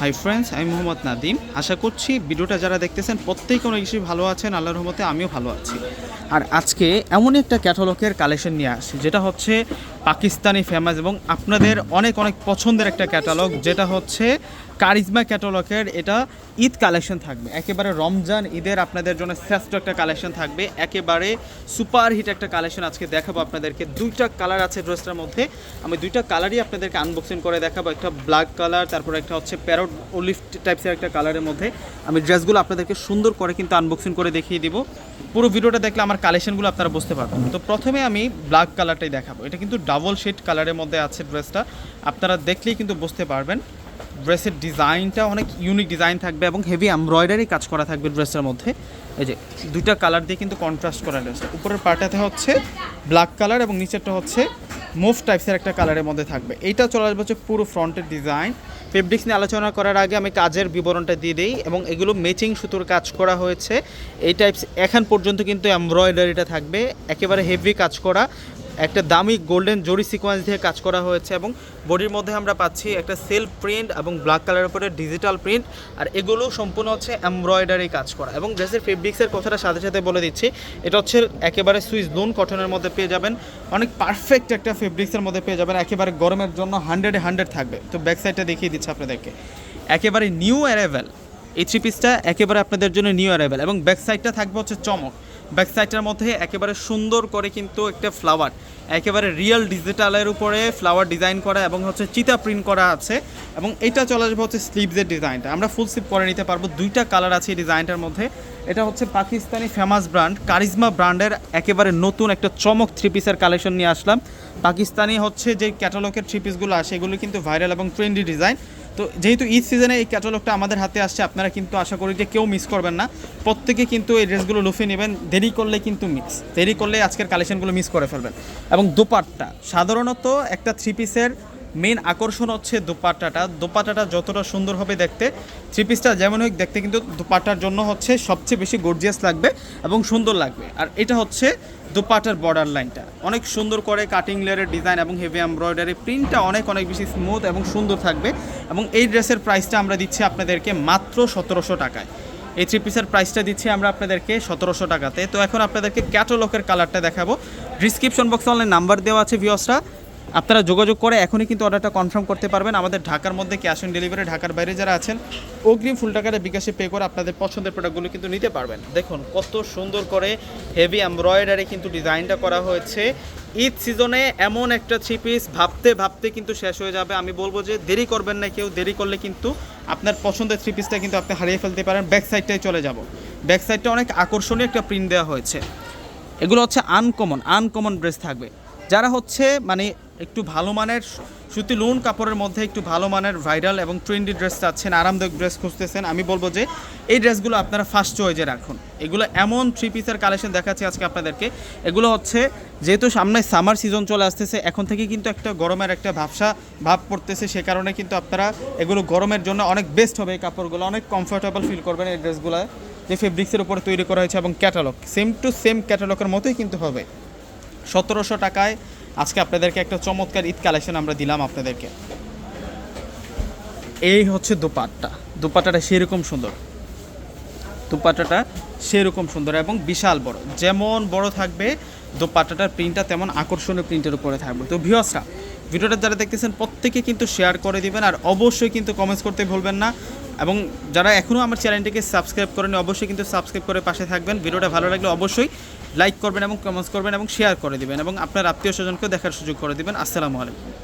Hi friends আমি মোহাম্মদ নাদিম আশা করছি ভিডিওটা যারা দেখতেছেন প্রত্যেকে অনেক বেশি ভালো আছেন, আল্লাহর রহমতে আমিও ভালো আছি। আর আজকে এমন একটা ক্যাটালগের কালেকশন নিয়ে আসি যেটা হচ্ছে পাকিস্তানি ফেমাস এবং আপনাদের অনেক অনেক পছন্দের একটা ক্যাটালগ যেটা হচ্ছে কারিজমা ক্যাটালগের এটা ঈদ কালেকশন থাকবে। একেবারে রমজান ঈদের আপনাদের জন্য শ্রেষ্ঠ একটা কালেকশন থাকবে। একেবারে সুপার হিট একটা কালেকশন আজকে দেখাবো আপনাদেরকে। দুইটা কালার আছে ড্রেসটার মধ্যে। আমি দুইটা কালারই আপনাদেরকে আনবক্সিং করে দেখাবো। একটা ব্ল্যাক কালার তারপর একটা হচ্ছে প্যারট অলিভ টাইপসের একটা কালারের মধ্যে। আমি ড্রেসগুলো আপনাদেরকে সুন্দর করে কিন্তু আনবক্সিং করে দেখিয়ে দিব। পুরো ভিডিওটা দেখলে আমার কালেকশনগুলো আপনারা বুঝতে পারবেন। তো প্রথমে আমি ব্ল্যাক কালারটাই দেখাবো। এটা কিন্তু ডাবল শেড কালারের মধ্যে আছে ড্রেসটা। আপনারা দেখলেই কিন্তু বুঝতে পারবেন। ড্রেসের ডিজাইনটা অনেক ইউনিক ডিজাইন থাকবে এবং হেভি এমব্রয়ডারি কাজ করা থাকবে ড্রেসের মধ্যে। এই যে, দুইটা কালার দিয়ে কিন্তু কন্ট্রাস্ট করা ড্রেস উপরের পার্টাতে হচ্ছে ব্ল্যাক কালার এবং নিচেরটা হচ্ছে মুভ টাইপসের একটা কালারের মধ্যে থাকবে। এইটা চলে আসবে হচ্ছে পুরো ফ্রন্টের ডিজাইন ফেব্রিক্স নিয়ে আলোচনা করার আগে আমি কাজের বিবরণটা দিয়ে দিই এবং এগুলো ম্যাচিং সুতোর কাজ করা হয়েছে। এই টাইপস এখন পর্যন্ত কিন্তু এমব্রয়ডারিটা থাকবে। একেবারে হেভি কাজ করা। একটা দামি গোল্ডেন জরি সিকোয়েন্স দিয়ে কাজ করা হয়েছে এবং বডির মধ্যে আমরা পাচ্ছি একটা সেলফ প্রিন্ট এবং ব্ল্যাক কালারের উপরে ডিজিটাল প্রিন্ট আর এগুলো সম্পূর্ণ হচ্ছে এমব্রয়ডারি কাজ করা। এবং ড্রেসের ফেব্রিক্সের কথাটা সাথে সাথে বলে দিচ্ছি, এটা হচ্ছে একেবারে সুইস লোন কটনের মধ্যে পেয়ে যাবেন। অনেক পারফেক্ট একটা ফেব্রিক্সের মধ্যে পেয়ে যাবেন, একেবারে গরমের জন্য হান্ড্রেডে হান্ড্রেড থাকবে। তো ব্যাক সাইডটা দেখিয়ে দিচ্ছি আপনাদেরকে। একেবারে নিউ অ্যারাইভেল এই থ্রি পিসটা একেবারে আপনাদের জন্য নিউ অ্যারাইভেল এবং ব্যাক সাইডটা থাকবে হচ্ছে চমক। ব্যাক সাইডটার মধ্যে একেবারে সুন্দর করে কিন্তু একটা ফ্লাওয়ার, একেবারে রিয়েল ডিজিটালের উপরে ফ্লাওয়ার ডিজাইন করা এবং হচ্ছে চিতা প্রিন্ট করা আছে এবং এটা চলে আসবে হচ্ছে স্লিভসের ডিজাইনটা। আমরা ফুল স্লিভ করে নিতে পারব, দুইটা কালার আছে এই ডিজাইনটার মধ্যে। এটা হচ্ছে পাকিস্তানি ফেমাস ব্র্যান্ড কারিজমা ব্র্যান্ডের একেবারে নতুন একটা চমক থ্রি পিসের কালেকশন নিয়ে আসলাম। পাকিস্তানি হচ্ছে যে ক্যাটালগের থ্রি পিসগুলো আসে এগুলো কিন্তু ভাইরাল এবং ট্রেন্ডি ডিজাইন তো যেহেতু ঈদ সিজনে এই ক্যাটালগটা আমাদের হাতে আসছে, আপনারা কিন্তু আশা করি যে কেউ মিস করবেন না। প্রত্যেকে কিন্তু এই ড্রেসগুলো লুফে নেবেন, দেরি করলে কিন্তু মিস দেরি করলে আজকের কালেকশনগুলো মিস করে ফেলবেন। এবং দোপাট্টা, সাধারণত একটা থ্রি পিসের মেন আকর্ষণ হচ্ছে দোপাট্টাটা। দোপাট্টাটা যতটা সুন্দর হবে দেখতে থ্রি পিসটা যেমন হোক দেখতে কিন্তু দোপাট্টার জন্য হচ্ছে সবচেয়ে বেশি গর্জিয়াস লাগবে এবং সুন্দর লাগবে। আর এটা হচ্ছে দোপাটার বর্ডার লাইনটা অনেক সুন্দর করে কাটিং লেয়ারের ডিজাইন এবং হেভি এমব্রয়ডারি প্রিন্টটা অনেক অনেক বেশি স্মুথ এবং সুন্দর থাকবে এবং এই ড্রেসের প্রাইসটা আমরা দিচ্ছি আপনাদেরকে মাত্র সতেরোশো টাকায়। এই থ্রি পিসের প্রাইসটা দিচ্ছি আমরা আপনাদেরকে সতেরোশো টাকাতে। তো এখন আপনাদেরকে ক্যাটালগের কালারটা দেখাবো। ডিসক্রিপশন বক্সে অনলাইন নাম্বার দেওয়া আছে ভিওসরা আপনারা যোগাযোগ করে এখনই কিন্তু অর্ডারটা কনফার্ম করতে পারবেন। আমাদের ঢাকার মধ্যে ক্যাশ অন ডেলিভারি ঢাকার বাইরে যারা আছেন, অগ্রিম ফুল টাকাটা বিকাশে পে করে আপনাদের পছন্দের প্রোডাক্টগুলো কিন্তু নিতে পারবেন। দেখুন, কত সুন্দর করে হেভি এমব্রয়ডারি কিন্তু ডিজাইনটা করা হয়েছে। ঈদ সিজনে এমন একটা থ্রি পিস ভাবতে ভাবতে কিন্তু শেষ হয়ে যাবে। আমি বলব যে দেরি করবেন না কেউ, দেরি করলে কিন্তু আপনার পছন্দের থ্রি পিসটা কিন্তু আপনি হারিয়ে ফেলতে পারেন। ব্যাক সাইডটাই চলে যাব। ব্যাক সাইডটা অনেক আকর্ষণীয় একটা প্রিন্ট দেওয়া হয়েছে। এগুলো হচ্ছে আনকমন আনকমন ড্রেস থাকবে। যারা হচ্ছে মানে একটু ভালো মানের, সুতি লোন কাপড়ের মধ্যে একটু ভালো মানের ভাইরাল এবং ট্রেন্ডি ড্রেস চাচ্ছেন, আরামদায়ক ড্রেস খুঁজতেছেন। আমি বলব যে, এই ড্রেসগুলো আপনারা ফার্স্ট চয়েজে রাখুন। এগুলো এমন থ্রি পিসের কালেকশন দেখাচ্ছি আজকে আপনাদেরকে। এগুলো হচ্ছে, যেহেতু সামনে সামার সিজন চলে আসতেছে, এখন থেকে কিন্তু একটা গরমের একটা ভাবসা, ভাব পড়তেছে, সে কারণে কিন্তু আপনারা এগুলো গরমের জন্য অনেক বেস্ট হবে এই কাপড়গুলো, অনেক কমফোর্টেবল ফিল করবেন এই ড্রেসগুলো যে ফেব্রিক্সের উপরে তৈরি করা হয়েছে এবং ক্যাটালগ সেম টু সেম ক্যাটালগের মতোই কিন্তু হবে। সতেরোশো টাকায় আজকে আপনাদেরকে একটা চমৎকার ঈদ কালেকশন আমরা দিলাম আপনাদেরকে। এই হচ্ছে দোপাট্টা। দোপাট্টাটা সেরকম সুন্দর। দোপাট্টাটা সেরকম সুন্দর এবং বিশাল বড়। যেমন বড় থাকবে, দোপাট্টাটার প্রিন্টটা তেমন আকর্ষণীয় প্রিন্টের উপরে থাকবে। তো ভিওসরা ভিডিওটা যারা দেখতেছেন, প্রত্যেকে কিন্তু শেয়ার করে দিবেন আর অবশ্যই কিন্তু কমেন্টস করতে ভুলবেন না। এবং যারা এখনও আমার চ্যানেলটিকে সাবস্ক্রাইব করেনি অবশ্যই কিন্তু সাবস্ক্রাইব করে পাশে থাকবেন। ভিডিওটা ভালো লাগলে অবশ্যই লাইক করবেন এবং কমেন্টস করবেন এবং শেয়ার করে দেবেন এবং আপনার আত্মীয় স্বজনকেও দেখার সুযোগ করে দেবেন। আসসালামু আলাইকুম।